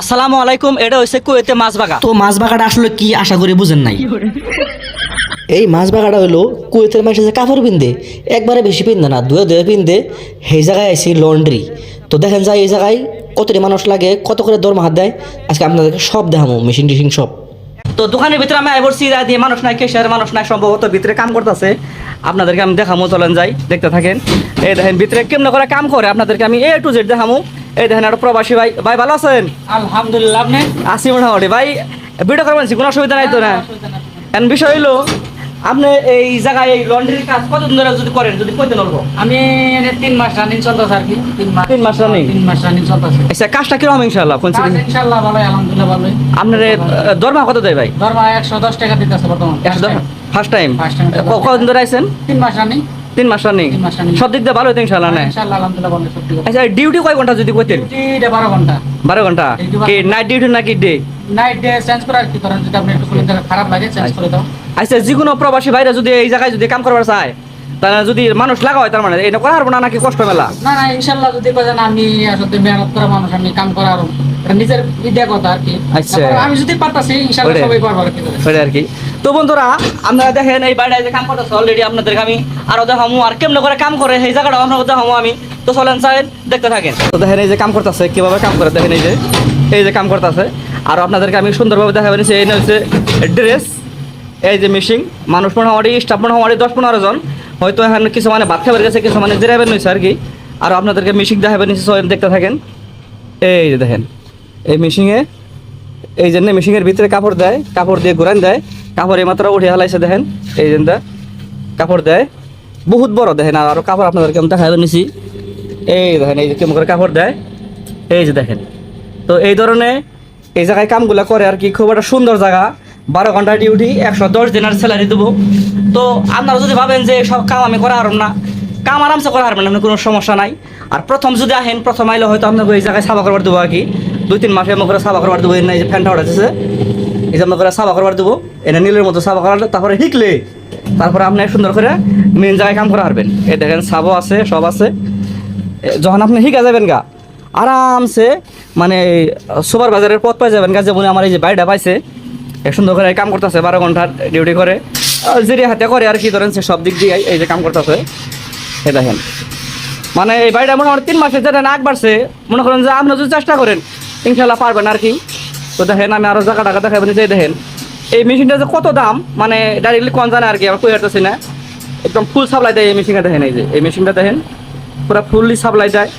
আসসালামু আলাইকুম এটা হচ্ছে কুয়েতে মাছ বাগা তো মাছ বাগাটা আসলে কি আশা করি বুঝেন নাই। এই মাছ বাগাটা হলো কুয়েতের মাসে যে কাপড় পিনদে একবারে বেশি পিনদে না দুয়ে দুয়ে পিনদে সেই জায়গায় আইসি লন্ড্রি। তো দেখেন যায় এই জায়গায় কতটি মানুষ লাগে কত করে দরমা দেয় আজকে আপনাদেরকে সব দেখামো মেশিন টেশিন সব তো দোকানের ভিতরে আমি আইবরছি দিয়ে মানুষ নাই কেশার মানুষ নাই সম্ভবত ভিতরে কাম করতেছে। আপনাদেরকে আমি দেখামো চলেন যাই দেখতে থাকেন। এই দেখেন ভিতরে কেমন করে কাম করে আপনাদেরকে আমি এ টু জেড দেখামো এই দেখেন একটা প্রবাসী ভাই। ভাই ভালো আছেন? আলহামদুলিল্লাহ আপনি? আসি মোটামুটি। ভাই ভিডিও করবেন কোনো অসুবিধা নাই তো না? এখন বিষয় হইল আপনি এই জায়গায় এই লন্ড্রির কাজ কতদিন ধরে যদি করেন? যদি কইতে আমি তিন মাস রানিং চলতেছে আর কি। তিন মাস। তিন মাস running? তিন মাস রানিং চলতেছে। আচ্ছা কাজটা কীরকম ইনশাল্লাহ কোন ইনশাআল্লাহ ভালোই আলহামদুলিল্লাহ ভালোই। আপনার দরমা কত দেয় ভাই? একশো দশ টাকা দিতেছে বর্তমান। First time First time. কতদিন ধরে আইছেন তিন মাস রানিং তিন মাস রানিং। সব দিক দিয়ে ভালো হতো ইনশাল্লাহ না? আচ্ছা ডিউটি কয় ঘণ্টা যদি কইতেন? বারো ঘণ্টা। বারো ঘণ্টা? কি নাইট ডিউটি নাকি ডে নাইট ডে চেঞ্জ করে আর কি করেন যদি আপনি একটু শরীর খারাপ লাগে চেঞ্জ করে দাও। আচ্ছা যে কোনো প্রবাসী ভাইরা যদি এই জায়গায় যদি কাম করবার চায় তাহলে যদি মানুষ লাগা হয় তার মানে এটা করা পারব না নাকি কষ্ট মেলা? না না ইনশাআল্লাহ যদি করেন আমি আসলে মেহনত করা মানুষ আমি কাম করার নিজের ইচ্ছা কথা আর কি। আচ্ছা। আমি যদি পারতাছি ইনশাআল্লাহ ওরে। সবাই পারব আর কি। আর কি। তো বন্ধুরা, আপনারা দেখেন এই বাড়িটায় যে কাম করতেছে অলরেডি আপনাদেরকে আমি আরও দেখামু আর কেমন করে কাম করে সেই জায়গাটা আপনাকে দেখামু আমি। তো চলেন চাইন দেখতে থাকেন। তো দেখেন এই যে কাম করতেছে, কীভাবে কাম করে দেখেন এই যে এই যে কাম করতেছে। আর আপনাদেরকে আমি সুন্দরভাবে দেখাবেন এই হচ্ছে ড্রেস এই যে মেশিন মানুষ মোটামুটি স্টাফ মোটামুটি দশ পনেরো জন। হয়তো এখানে কিছু মানে ভাত খাবার গেছে, কিছু মানে জিরাবেন হয়েছে আর কি। আর আপনাদেরকে মেশিন দেখাবেন দেখতে থাকেন। এই যে দেখেন, এই মেশিনে এই জন্য মেশিনের ভিতরে কাপড় দেয়, কাপড় দিয়ে ঘুরান দেয়, কাপড় এইমাত্র উঠে হালাইছে দেখেন, এই জন্য কাপড় দেয়। বহুত বড় দেখেন, আর আরও কাপড় আপনাদেরকে আমি দেখাবেন নিছি এই দেখেন, এই যে কেমন করে কাপড় দেয়। এই যে দেখেন, তো এই ধরনের এই জায়গায় কামগুলো করে আর কি, খুব একটা সুন্দর জায়গা। বারো ঘণ্টা ডিউটি একশো দশ দিনের স্যালারি দেবো। তো আপনারা যদি ভাবেন যে সব কাম আমি করা হারম না, কাম আরামসে করা হারবেন আপনার কোনো সমস্যা নাই। আর প্রথম যদি আহেন প্রথম আইলে হয়তো আপনাকে এই জায়গায় সাফা করবার দেবো আর কি। দুই তিন মাসে আমাকে সাফা করবার দেবো এই না এই যে ফ্যানটা উঠেছে এই যে আমরা সাফা করবার দেবো এটা নীলের মতো সাফা করার তারপরে শিখলে। তারপরে আপনি সুন্দর করে মেন জায়গায় কাম করা হারবেন এই দেখেন সাবও আছে, সব আছে। যখন আপনি শিখা যাবেন গা, আরামসে মানে সুপার বাজারের পথ পাই যাবেন গা যেমন আমার এই যে বাড়িটা পাইছে, এ সুন্দর করে কাম করতেছে, বারো ঘণ্টার ডিউটি করে। জিরে হাতে করে আর কি, ধরেন সে সব দিক দিয়ে এই যে কাম করতেছে। এ দেখেন। মানে এই বাড়িটা মোটামুটি তিন মাসের যেটা নাক বাড়ছে। মনে করেন যে আপনি যদি চেষ্টা করেন ইনশাল্লাহ পারবেন আর কি। তো দেখেন, আমি আরও জায়গা টাকা দেখাবেন যে দেখেন। এই মেশিনটা যে কত দাম মানে ডাইরেক্টলি কম জানে আর কি আমার কুয়ারতেছি না। একদম ফুল সাপ্লাই দেয় এই মেশিনটা, দেখেন এই যে, এই মেশিনটা দেখেন। পুরো ফুললি সাপ্লাই দেয়।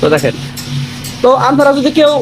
তো দেখেন। তো আপনারা যদি কেউ